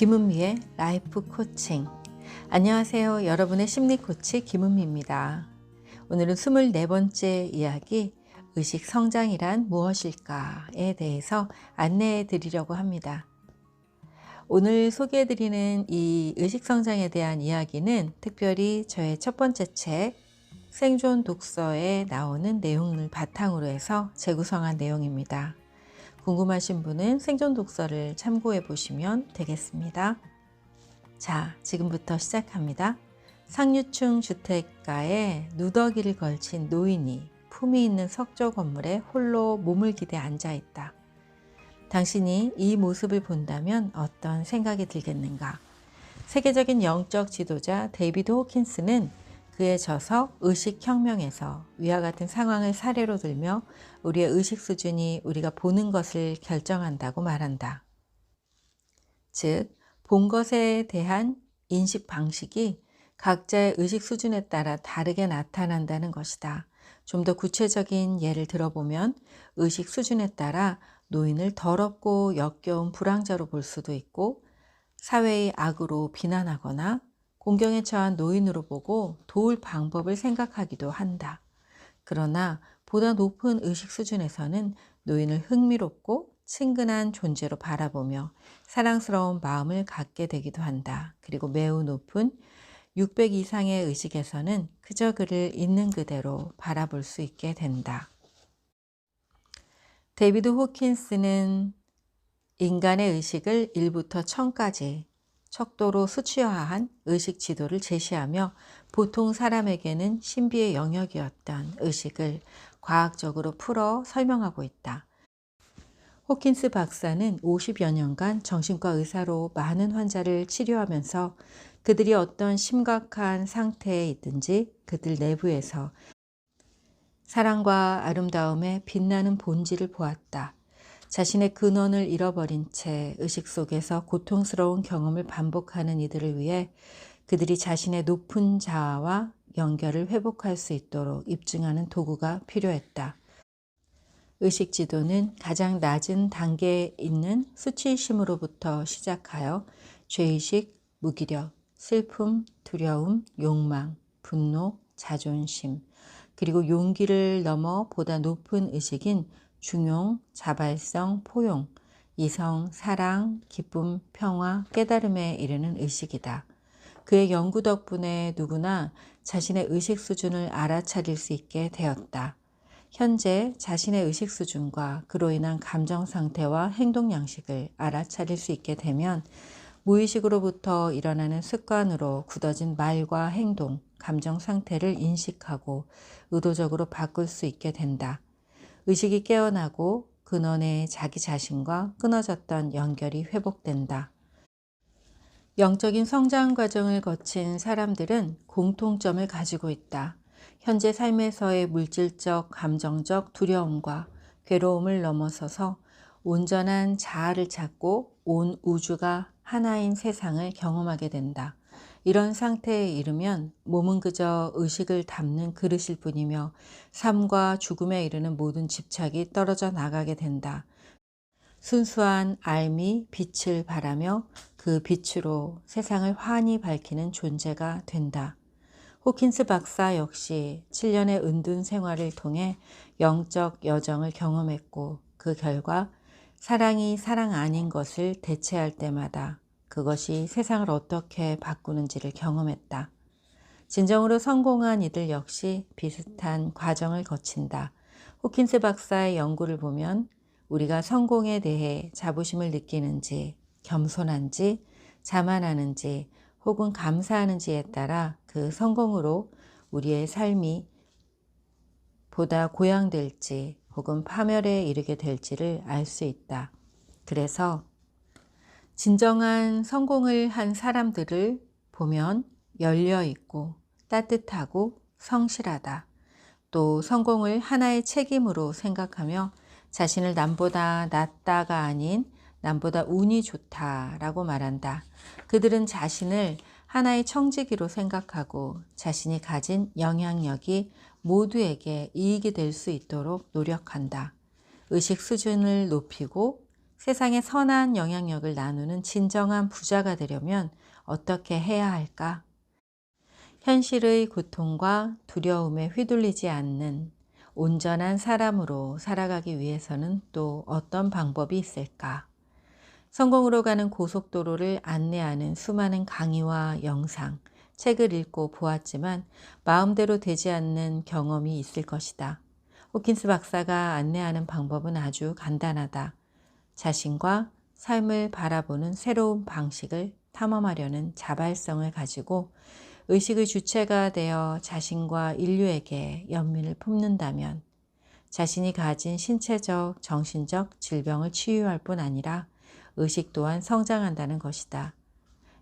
김은미의 라이프 코칭. 안녕하세요. 여러분의 심리 코치 김은미입니다. 오늘은 24번째 이야기, 의식 성장이란 무엇일까에 대해서 안내해 드리려고 합니다. 오늘 소개해 드리는 이 의식 성장에 대한 이야기는 특별히 저의 첫 번째 책, 생존 독서에 나오는 내용을 바탕으로 해서 재구성한 내용입니다. 궁금하신 분은 생존 독서를 참고해 보시면 되겠습니다. 자, 지금부터 시작합니다. 상류층 주택가에 누더기를 걸친 노인이 품이 있는 석조 건물에 홀로 몸을 기대 앉아 있다. 당신이 이 모습을 본다면 어떤 생각이 들겠는가? 세계적인 영적 지도자 데이비드 호킨스는 그의 저서 의식혁명에서 위와 같은 상황을 사례로 들며 우리의 의식 수준이 우리가 보는 것을 결정한다고 말한다. 즉, 본 것에 대한 인식 방식이 각자의 의식 수준에 따라 다르게 나타난다는 것이다. 좀 더 구체적인 예를 들어보면 의식 수준에 따라 노인을 더럽고 역겨운 불황자로 볼 수도 있고 사회의 악으로 비난하거나 공경에 처한 노인으로 보고 도울 방법을 생각하기도 한다. 그러나 보다 높은 의식 수준에서는 노인을 흥미롭고 친근한 존재로 바라보며 사랑스러운 마음을 갖게 되기도 한다. 그리고 매우 높은 600 이상의 의식에서는 그저 그를 있는 그대로 바라볼 수 있게 된다. 데이비드 호킨스는 인간의 의식을 1부터 1000까지 척도로 수치화한 의식 지도를 제시하며 보통 사람에게는 신비의 영역이었던 의식을 과학적으로 풀어 설명하고 있다. 호킨스 박사는 50여 년간 정신과 의사로 많은 환자를 치료하면서 그들이 어떤 심각한 상태에 있든지 그들 내부에서 사랑과 아름다움의 빛나는 본질을 보았다. 자신의 근원을 잃어버린 채 의식 속에서 고통스러운 경험을 반복하는 이들을 위해 그들이 자신의 높은 자아와 연결을 회복할 수 있도록 입증하는 도구가 필요했다. 의식 지도는 가장 낮은 단계에 있는 수치심으로부터 시작하여 죄의식, 무기력, 슬픔, 두려움, 욕망, 분노, 자존심, 그리고 용기를 넘어 보다 높은 의식인 중용, 자발성, 포용, 이성, 사랑, 기쁨, 평화, 깨달음에 이르는 의식이다. 그의 연구 덕분에 누구나 자신의 의식 수준을 알아차릴 수 있게 되었다. 현재 자신의 의식 수준과 그로 인한 감정 상태와 행동 양식을 알아차릴 수 있게 되면 무의식으로부터 일어나는 습관으로 굳어진 말과 행동, 감정 상태를 인식하고 의도적으로 바꿀 수 있게 된다. 의식이 깨어나고 근원의 자기 자신과 끊어졌던 연결이 회복된다. 영적인 성장 과정을 거친 사람들은 공통점을 가지고 있다. 현재 삶에서의 물질적, 감정적 두려움과 괴로움을 넘어서서 온전한 자아를 찾고 온 우주가 하나인 세상을 경험하게 된다. 이런 상태에 이르면 몸은 그저 의식을 담는 그릇일 뿐이며 삶과 죽음에 이르는 모든 집착이 떨어져 나가게 된다. 순수한 알미 빛을 바라며 그 빛으로 세상을 환히 밝히는 존재가 된다. 호킨스 박사 역시 7년의 은둔 생활을 통해 영적 여정을 경험했고 그 결과 사랑이 사랑 아닌 것을 대체할 때마다 그것이 세상을 어떻게 바꾸는지를 경험했다. 진정으로 성공한 이들 역시 비슷한 과정을 거친다. 호킨스 박사의 연구를 보면 우리가 성공에 대해 자부심을 느끼는지, 겸손한지, 자만하는지, 혹은 감사하는지에 따라 그 성공으로 우리의 삶이 보다 고양될지 혹은 파멸에 이르게 될지를 알 수 있다. 그래서 진정한 성공을 한 사람들을 보면 열려 있고 따뜻하고 성실하다. 또 성공을 하나의 책임으로 생각하며 자신을 남보다 낫다가 아닌 남보다 운이 좋다라고 말한다. 그들은 자신을 하나의 청지기로 생각하고 자신이 가진 영향력이 모두에게 이익이 될 수 있도록 노력한다. 의식 수준을 높이고 세상에 선한 영향력을 나누는 진정한 부자가 되려면 어떻게 해야 할까? 현실의 고통과 두려움에 휘둘리지 않는 온전한 사람으로 살아가기 위해서는 또 어떤 방법이 있을까? 성공으로 가는 고속도로를 안내하는 수많은 강의와 영상, 책을 읽고 보았지만 마음대로 되지 않는 경험이 있을 것이다. 호킨스 박사가 안내하는 방법은 아주 간단하다. 자신과 삶을 바라보는 새로운 방식을 탐험하려는 자발성을 가지고 의식의 주체가 되어 자신과 인류에게 연민을 품는다면 자신이 가진 신체적, 정신적 질병을 치유할 뿐 아니라 의식 또한 성장한다는 것이다.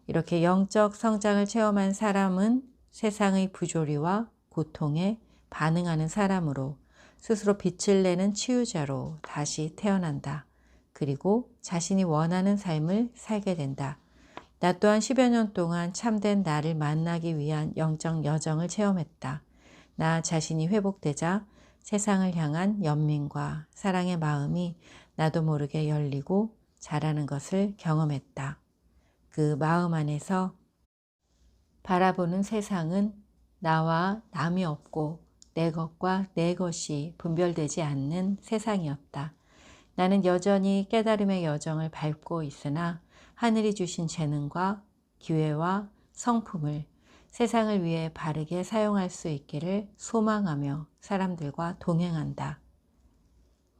이렇게 영적 성장을 체험한 사람은 세상의 부조리와 고통에 반응하는 사람으로 스스로 빛을 내는 치유자로 다시 태어난다. 그리고 자신이 원하는 삶을 살게 된다. 나 또한 10여 년 동안 참된 나를 만나기 위한 영적 여정을 체험했다. 나 자신이 회복되자 세상을 향한 연민과 사랑의 마음이 나도 모르게 열리고 자라는 것을 경험했다. 그 마음 안에서 바라보는 세상은 나와 남이 없고 내 것과 내 것이 분별되지 않는 세상이었다. 나는 여전히 깨달음의 여정을 밟고 있으나 하늘이 주신 재능과 기회와 성품을 세상을 위해 바르게 사용할 수 있기를 소망하며 사람들과 동행한다.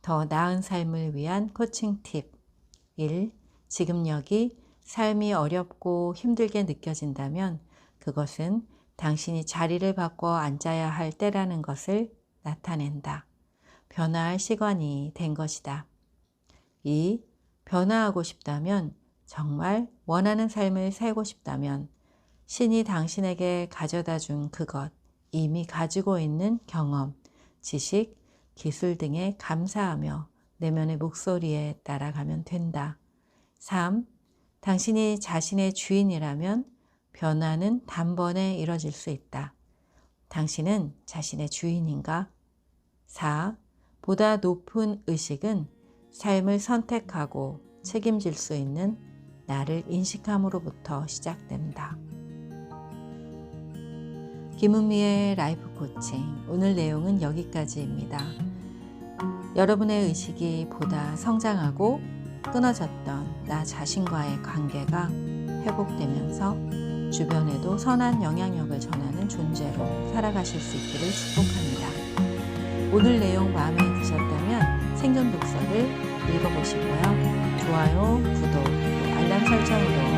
더 나은 삶을 위한 코칭 팁 1. 지금 여기 삶이 어렵고 힘들게 느껴진다면 그것은 당신이 자리를 바꿔 앉아야 할 때라는 것을 나타낸다. 변화할 시간이 된 것이다. 2. 변화하고 싶다면 정말 원하는 삶을 살고 싶다면 신이 당신에게 가져다 준 그것, 이미 가지고 있는 경험, 지식, 기술 등에 감사하며 내면의 목소리에 따라가면 된다. 3. 당신이 자신의 주인이라면 변화는 단번에 이뤄질 수 있다. 당신은 자신의 주인인가? 4. 보다 높은 의식은 삶을 선택하고 책임질 수 있는 나를 인식함으로부터 시작된다. 김은미의 라이프 코칭 오늘 내용은 여기까지입니다. 여러분의 의식이 보다 성장하고 끊어졌던 나 자신과의 관계가 회복되면서 주변에도 선한 영향력을 전하는 존재로 살아가실 수 있기를 축복합니다. 오늘 내용 마음에 드셨다면 생존 독서를 읽어보시고요. 좋아요, 구독, 알람 설정으로